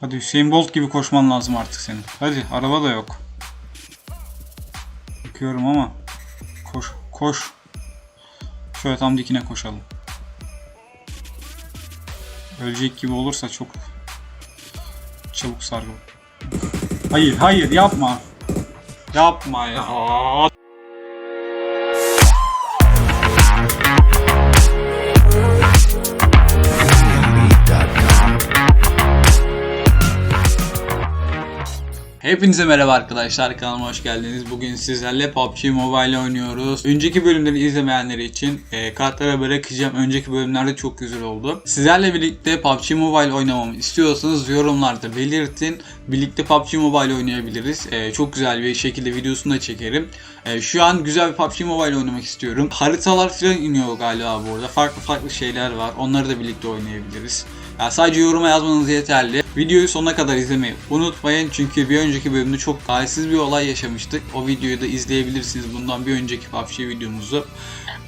Hadi Hüseyin Bolt gibi koşman lazım artık senin. Hadi araba da yok. Bakıyorum ama. Koş koş. Şöyle tam dikine koşalım. Ölecek gibi olursa çok çabuk sargı. Hayır hayır yapma. Yapma ya. Hepinize merhaba arkadaşlar kanalıma hoş geldiniz. Bugün sizlerle PUBG Mobile oynuyoruz. Önceki bölümleri izlemeyenler için e, kartlara bırakacağım. Önceki bölümlerde çok güzel oldu. Sizlerle birlikte PUBG Mobile oynamamı istiyorsanız yorumlarda belirtin. Birlikte PUBG Mobile oynayabiliriz. E, çok güzel bir şekilde videosunu da çekerim. E, şu an güzel bir PUBG Mobile oynamak istiyorum. Haritalar falan iniyor galiba burada. Farklı farklı şeyler var. Onları da birlikte oynayabiliriz. Ya sadece yoruma yazmanız yeterli. Videoyu sonuna kadar izlemeyi unutmayın çünkü bir önceki bölümde çok talihsiz bir olay yaşamıştık. O videoyu da izleyebilirsiniz bundan bir önceki PUBG videomuzu.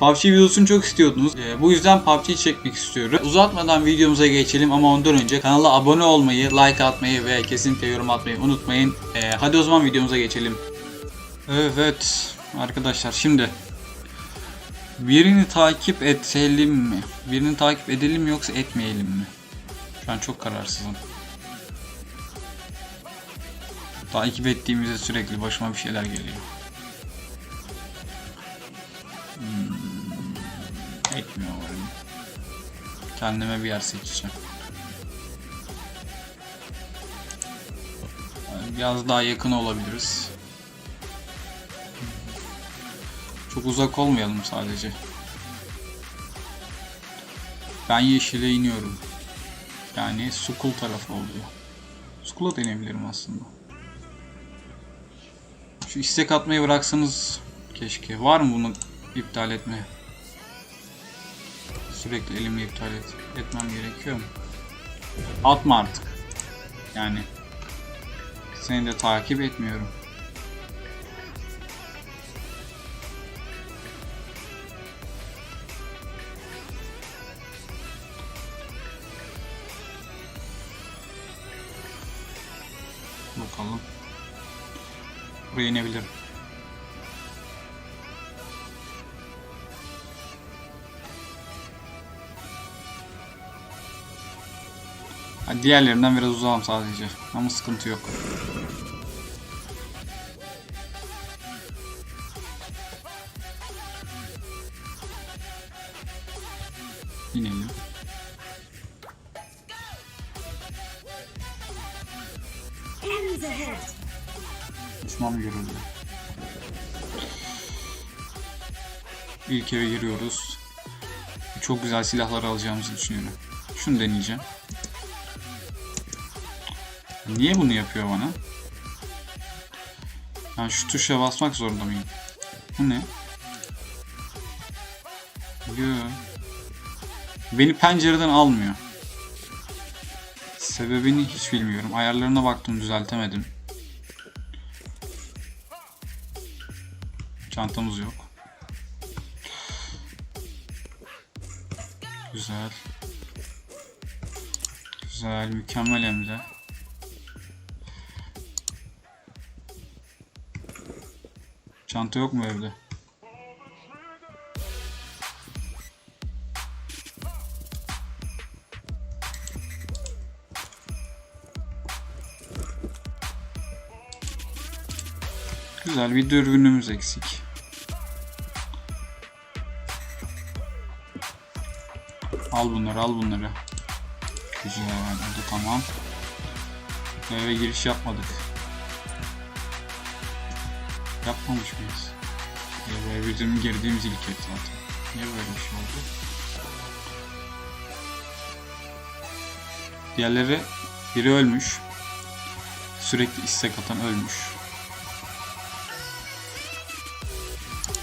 PUBG videosunu çok istiyordunuz. Ee, bu yüzden PUBG çekmek istiyorum. Uzatmadan videomuza geçelim ama ondan önce kanala abone olmayı, like atmayı ve kesinlikle yorum atmayı unutmayın. Ee, hadi o zaman videomuza geçelim. Evet arkadaşlar şimdi birini takip edelim mi? Birini takip edelim yoksa etmeyelim mi? Şu an çok kararsızım. Takip ettiğimizde sürekli başıma bir şeyler geliyor. Hmm, etmiyor. Kendime bir yer seçeceğim. Biraz daha yakın olabiliriz. Çok uzak olmayalım sadece. Ben yeşile iniyorum. Yani Sukul tarafı oluyor. Sukul'a deneyebilirim aslında. Şu istek atmayı bıraksanız keşke. Var mı bunu iptal etme? Sürekli elimle iptal et, etmem gerekiyor mu? Atma artık. Yani seni de takip etmiyorum. Bakalım. Buraya inebilirim. Diğerlerinden biraz uzağım sadece. Ama sıkıntı yok. İlk eve giriyoruz. Çok güzel silahlar alacağımızı düşünüyorum. Şunu deneyeceğim. Niye bunu yapıyor bana? Ben şu tuşa basmak zorunda mıyım? Bu ne? Yo. Beni pencereden almıyor. Sebebini hiç bilmiyorum. Ayarlarına baktım düzeltemedim. Çantamız yok. Güzel. Güzel, mükemmel hem de. Çanta yok mu evde? Güzel bir dürbünümüz eksik. Al bunları al bunları. Güzel oldu tamam. Eve giriş yapmadık. Yapmamış mıyız? Eve bizim girdiğimiz ilk ev zaten. Niye böyle bir şey oldu? Diğerleri biri ölmüş. Sürekli istek atan ölmüş.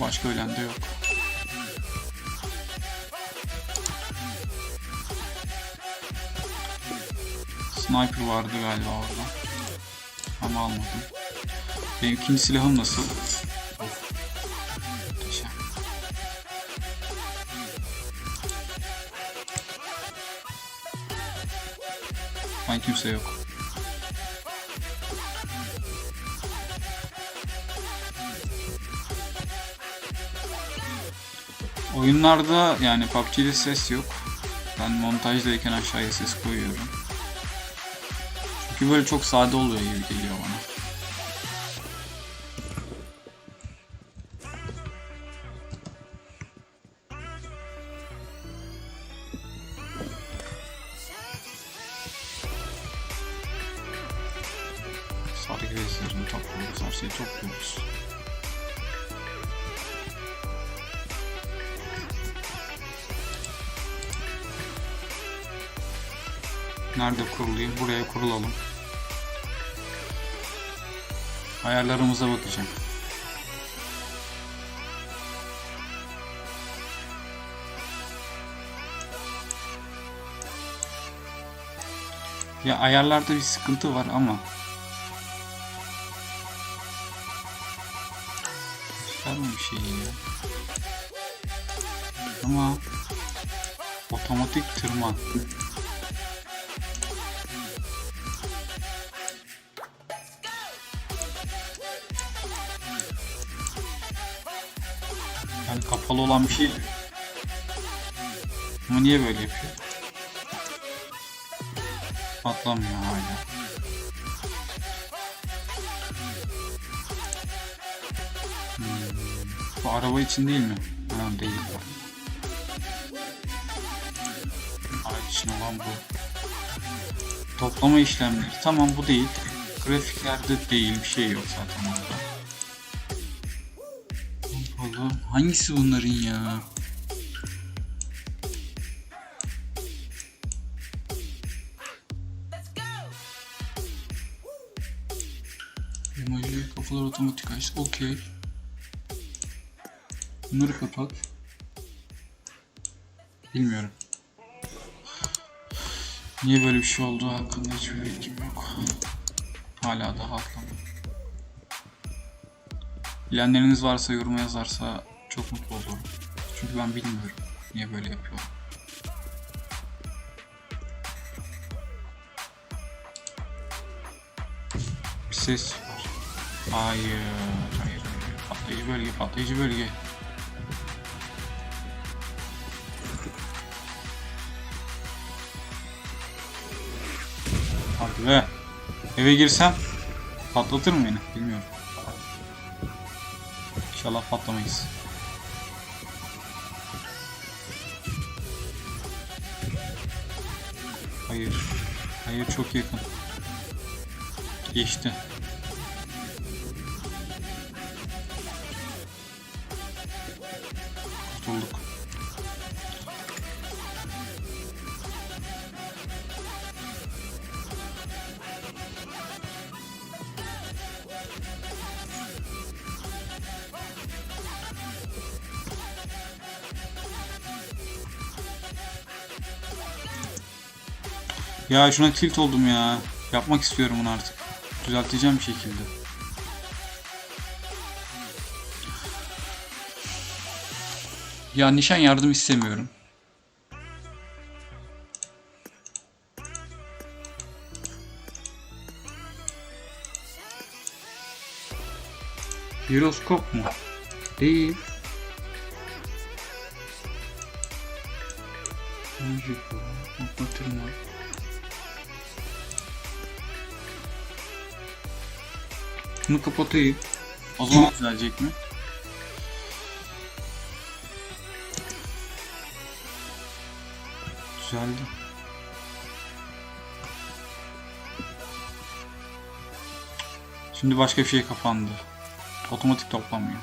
Başka ölen de yok. Sniper vardı galiba orada. Ama almadım. Benim kim silahım nasıl? Ben kimse yok. Oyunlarda yani PUBG'de ses yok. Ben montajdayken aşağıya ses koyuyorum. Çünkü böyle çok sade oluyor gibi geliyor bana. Sarı bezlerini topluyoruz, her şeyi topluyoruz. Nerede kurulayım? Buraya kurulalım. Ayarlarımıza bakacağım. Ya ayarlarda bir sıkıntı var ama Gösterme bir şey ya. Ama otomatik tırman. Kapalı olan bir şey. Ama niye böyle yapıyor? Atlamıyor hala. Hmm, Bu araba için değil mi? Ha, değil. Araç için olan bu. Toplama işlemleri. Tamam bu değil. Grafiklerde değil bir şey yok zaten hangisi bunların ya? Emoji kafalar otomatik açtı. Okey. Bunları kapat. Bilmiyorum. Niye böyle bir şey olduğu hakkında hiçbir bilgim yok. Hala daha aklımda. Bilenleriniz varsa yoruma yazarsa çok mutlu olurum. Çünkü ben bilmiyorum niye böyle yapıyor. Bir ses var. Hayır, hayır, hayır. Patlayıcı bölge, patlayıcı bölge. Hadi be. Eve girsem patlatır mı beni? Bilmiyorum. İnşallah patlamayız. Hayır. Hayır çok yakın. Geçti. Ya şuna tilt oldum ya. Yapmak istiyorum bunu artık. Düzelteceğim bir şekilde. Ya nişan yardım istemiyorum. Jiroskop mu? Değil. Önce bu. Anlatırım var. Bunu kapatayım. O zaman düzelecek mi? Düzeldi. Şimdi başka bir şey kapandı. Otomatik toplamıyor.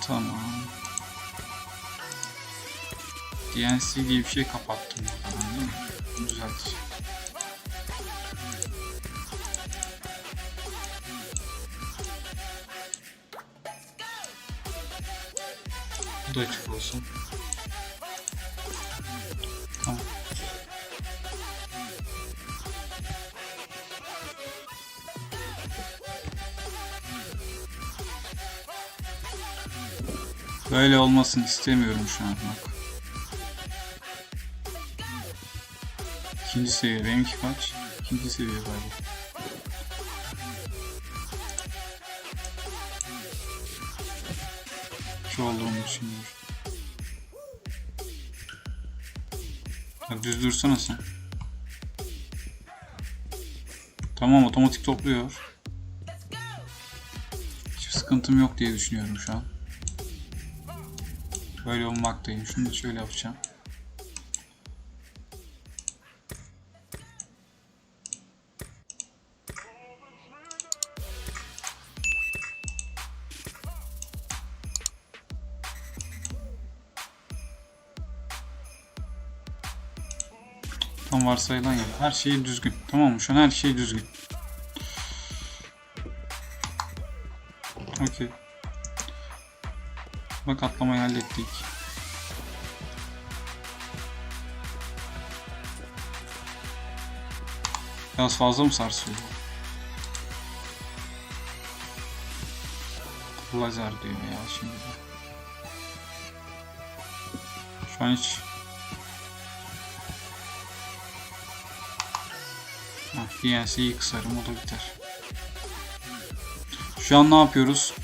Tamam. DNC diye bir şey kapattım. buradan, değil mi? Bunu Bu da açık olsun. Böyle olmasını istemiyorum şu an bak. İkinci seviye. Benimki kaç? İkinci seviye galiba. İki olduğunu düşünüyorum. Ya düz dursana sen. Tamam otomatik topluyor. Hiçbir sıkıntım yok diye düşünüyorum şu an. Böyle olmaktayım. Şunu da şöyle yapacağım. Varsayılan ya. Her şey düzgün. Tamam mı? Şu an her şey düzgün. Okey. Bak atlamayı hallettik. Biraz fazla mı sarsıyor? Lazer diyor ya şimdi. Şu an hiç DNC'yi kısarım o da biter. Şu an ne yapıyoruz?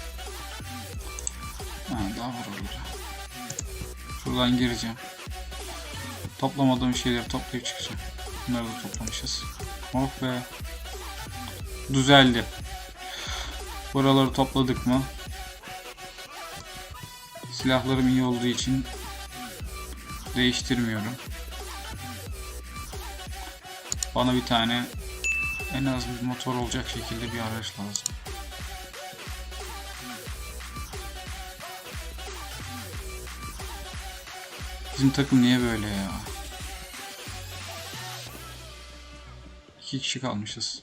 Ha, daha var orada. Şuradan gireceğim. Toplamadığım şeyleri toplayıp çıkacağım. Bunları da toplamışız. Oh be. Düzeldi. Buraları topladık mı? Silahlarım iyi olduğu için değiştirmiyorum. Bana bir tane en az bir motor olacak şekilde bir araç lazım. Bizim takım niye böyle ya? İki kişi kalmışız.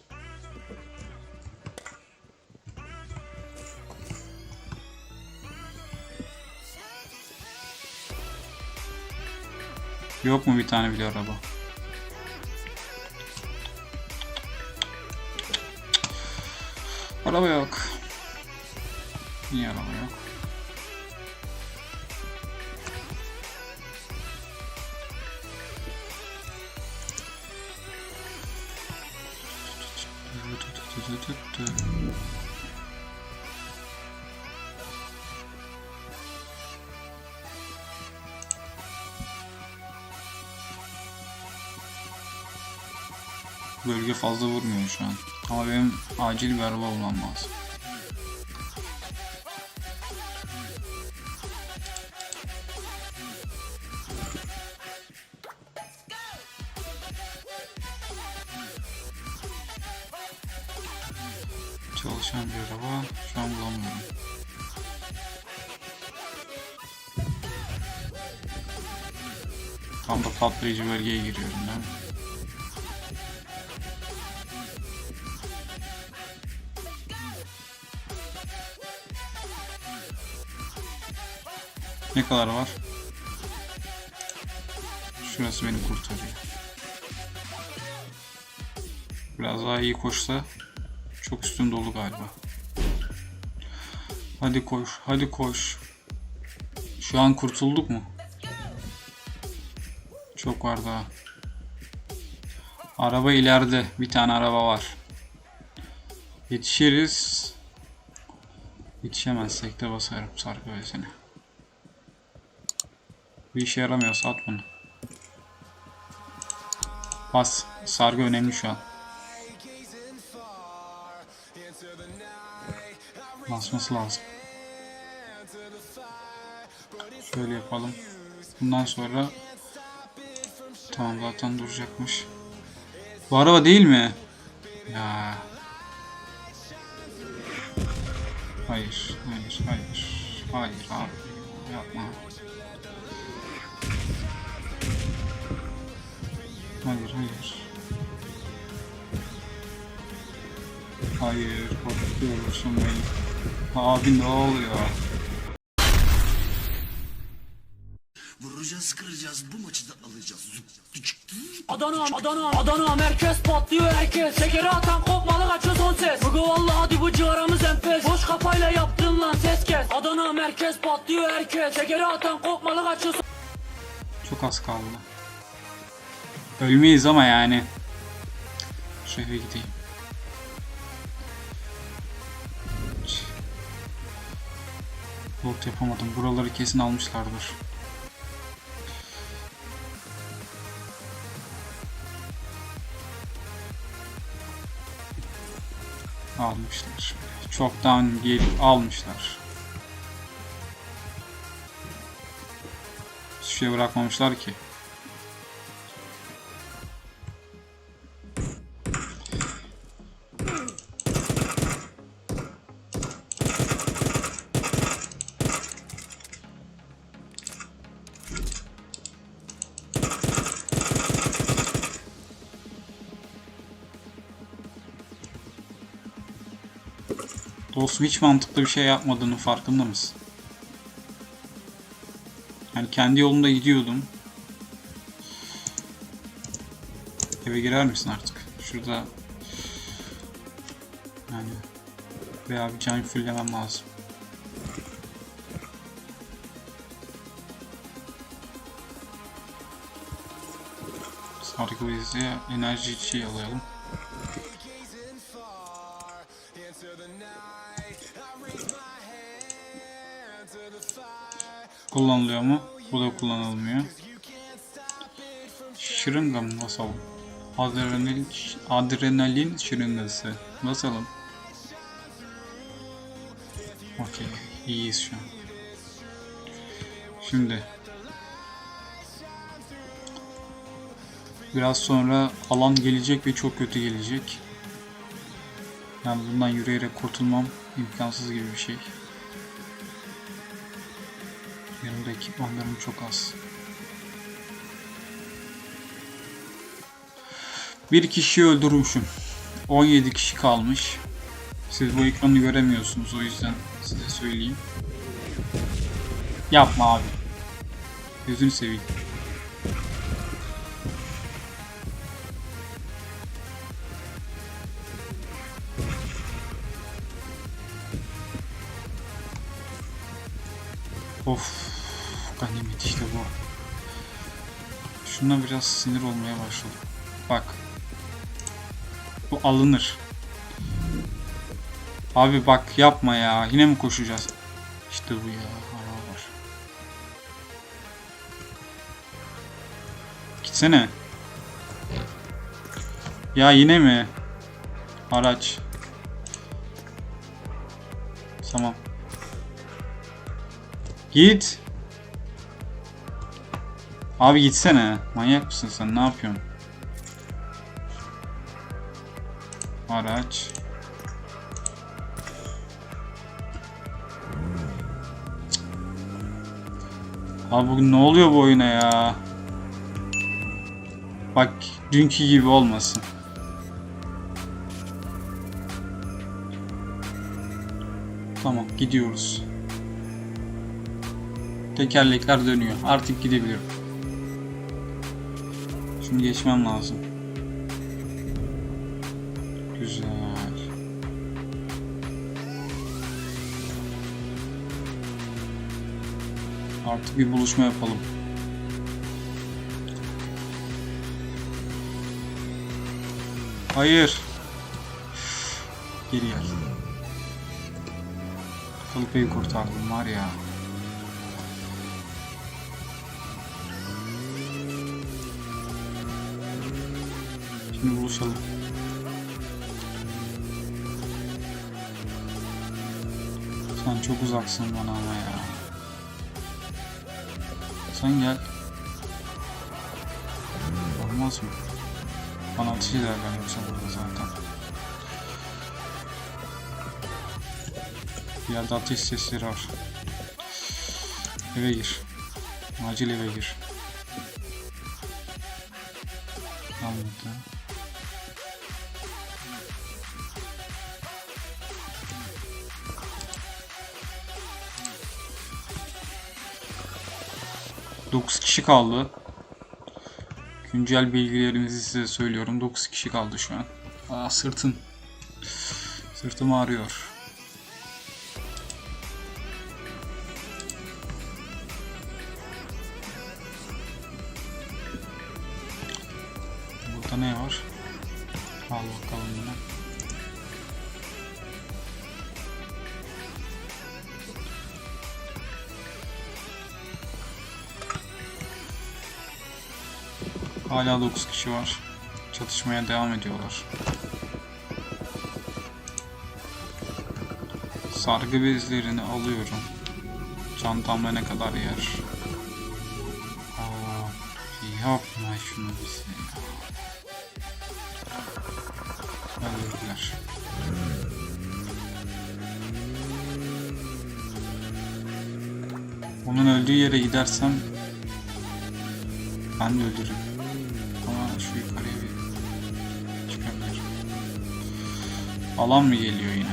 Yok mu bir tane bile araba? Araba yok. Niye araba yok? Bölge fazla vurmuyor şu an. Ama benim acil bir araba bulmam lazım. Çalışan bir araba şu an bulamıyorum. Tam da patlayıcı bölgeye giriyorum ben. Ne kadar var? Şurası beni kurtarıyor. Biraz daha iyi koşsa çok üstün dolu galiba. Hadi koş, hadi koş. Şu an kurtulduk mu? Çok var daha. Araba ileride. Bir tane araba var. Yetişiriz. Yetişemezsek de basarım sargı bezine. Bir işe yaramıyor sat bunu. Bas. Sargı önemli şu an. Basması lazım. Şöyle yapalım. Bundan sonra tamam zaten duracakmış. Bu araba değil mi? Ya. Hayır, hayır, hayır. Hayır abi. Yapma. Hayır, hayır. Hayır, korkutuyorsun beni. Abi ne oluyor? Vuracağız kıracağız bu maçı da alacağız. Adana, Adana, Adana merkez patlıyor herkes Şekeri atan kopmalı kaçıyor son ses Bugü valla hadi bu ciğaramız enfes Boş kafayla yaptın lan ses kes Adana merkez patlıyor herkes Şekeri atan kopmalı kaçıyor son Çok az kaldı. Ölmeyiz ama yani. Eve gideyim. Loot yapamadım. Buraları kesin almışlardır. Almışlar. Çoktan gelip almışlar. Hiçbir şey bırakmamışlar ki. Dostum hiç mantıklı bir şey yapmadığının farkında mısın? Yani kendi yolunda gidiyordum. Eve girer misin artık? Şurada yani veya bir can fullemem lazım. Sargı enerji içi alalım. Kullanılıyor mu? Bu da kullanılmıyor. Şırınga mı basalım? Adrenalin, adrenalin şırıngası. Basalım. Okey. iyiyiz şu an. Şimdi. Biraz sonra alan gelecek ve çok kötü gelecek. Yani bundan yürüyerek kurtulmam imkansız gibi bir şey. Yanımda ekipmanlarım çok az. Bir kişiyi öldürmüşüm. 17 kişi kalmış. Siz bu ekranı göremiyorsunuz o yüzden size söyleyeyim. Yapma abi. Gözünü seveyim. Of. Şuna biraz sinir olmaya başladım. Bak. Bu alınır. Abi bak yapma ya. Yine mi koşacağız? İşte bu ya. Araba var. Gitsene. Ya yine mi? Araç. Tamam. Git. Abi gitsene. Manyak mısın sen? Ne yapıyorsun? Araç. Abi bugün ne oluyor bu oyuna ya? Bak dünkü gibi olmasın. Tamam gidiyoruz. Tekerlekler dönüyor. Artık gidebilirim. Şimdi geçmem lazım. Güzel. Artık bir buluşma yapalım. Hayır. Geri gel. Kılıpayı kurtardım var ya. Şimdi buluşalım. Sen çok uzaksın bana ama ya. Sen gel. Olmaz mı? Bana ateş ederler yoksa burada zaten. Bir yerde ateş sesleri var. Eve gir. Acil eve gir. Anladım. Dokuz kişi kaldı. Güncel bilgilerimizi size söylüyorum. 9 kişi kaldı şu an. Aa sırtım. Sırtım ağrıyor. Hala 9 kişi var. Çatışmaya devam ediyorlar. Sargı bezlerini alıyorum. Çantamda ne kadar yer? Aa, yapma şunu bize. Öldürdüler. Onun öldüğü yere gidersem ben de ölürüm. Alan mı geliyor yine?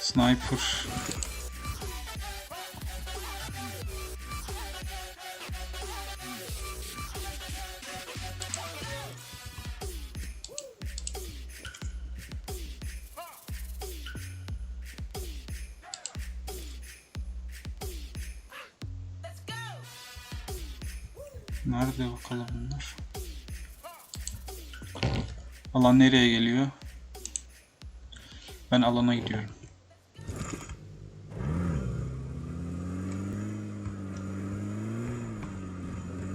Sniper. Alan nereye geliyor? Ben alana gidiyorum.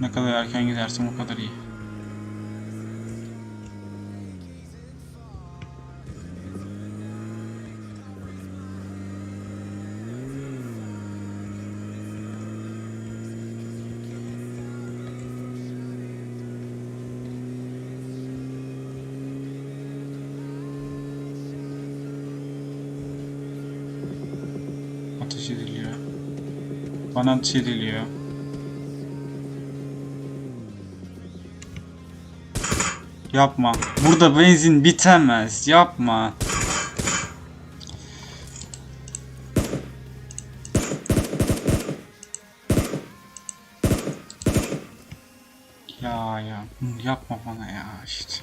Ne kadar erken gidersem o kadar iyi. Bana ateş ediliyor. Yapma. Burada benzin bitemez. Yapma. Ya ya. Yapma bana ya işte.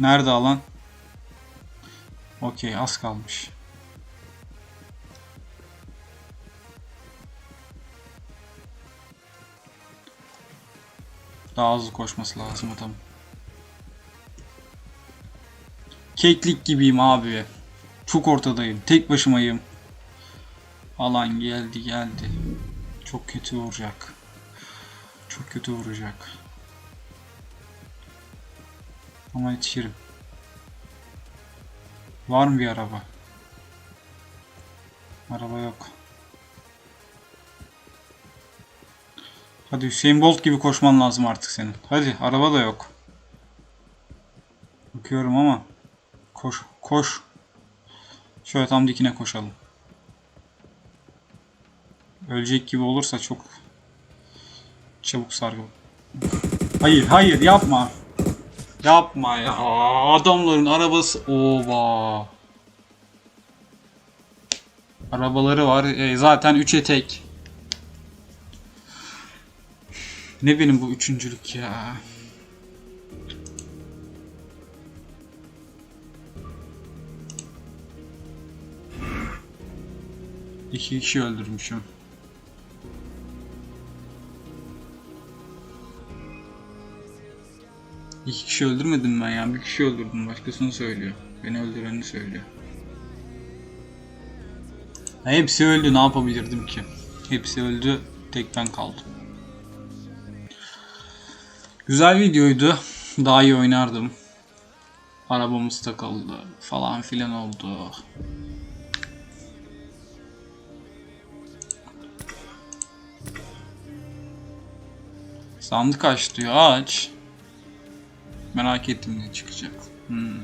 Nerede alan? Okey az kalmış. Daha hızlı koşması lazım adam. Keklik gibiyim abi. Çok ortadayım. Tek başımayım. Alan geldi geldi. Çok kötü vuracak. Çok kötü vuracak. Ama yetişirim. Var mı bir araba? Araba yok. Hadi Hüseyin Bolt gibi koşman lazım artık senin. Hadi araba da yok. Bakıyorum ama. Koş koş. Şöyle tam dikine koşalım. Ölecek gibi olursa çok çabuk sargı. Hayır hayır yapma. Yapma ya. Adamların arabası. Oba. Arabaları var. E, zaten 3'e tek. Ne benim bu üçüncülük ya. İki kişi öldürmüşüm. İki kişi öldürmedim ben ya. Bir kişi öldürdüm. Başkasını söylüyor. Beni öldüreni söylüyor. Hepsi öldü. Ne yapabilirdim ki? Hepsi öldü. Tek ben kaldım. Güzel videoydu. Daha iyi oynardım. Arabamız takıldı falan filan oldu. Sandık aç diyor. Aç. Merak ettim ne çıkacak. Hmm.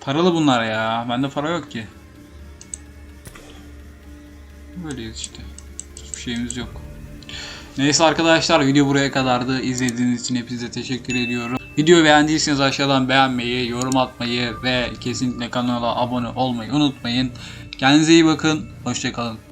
Paralı bunlar ya. Bende para yok ki. Böyleyiz işte. Hiçbir şeyimiz yok. Neyse arkadaşlar video buraya kadardı. İzlediğiniz için hepinize teşekkür ediyorum. Videoyu beğendiyseniz aşağıdan beğenmeyi, yorum atmayı ve kesinlikle kanala abone olmayı unutmayın. Kendinize iyi bakın. Hoşçakalın.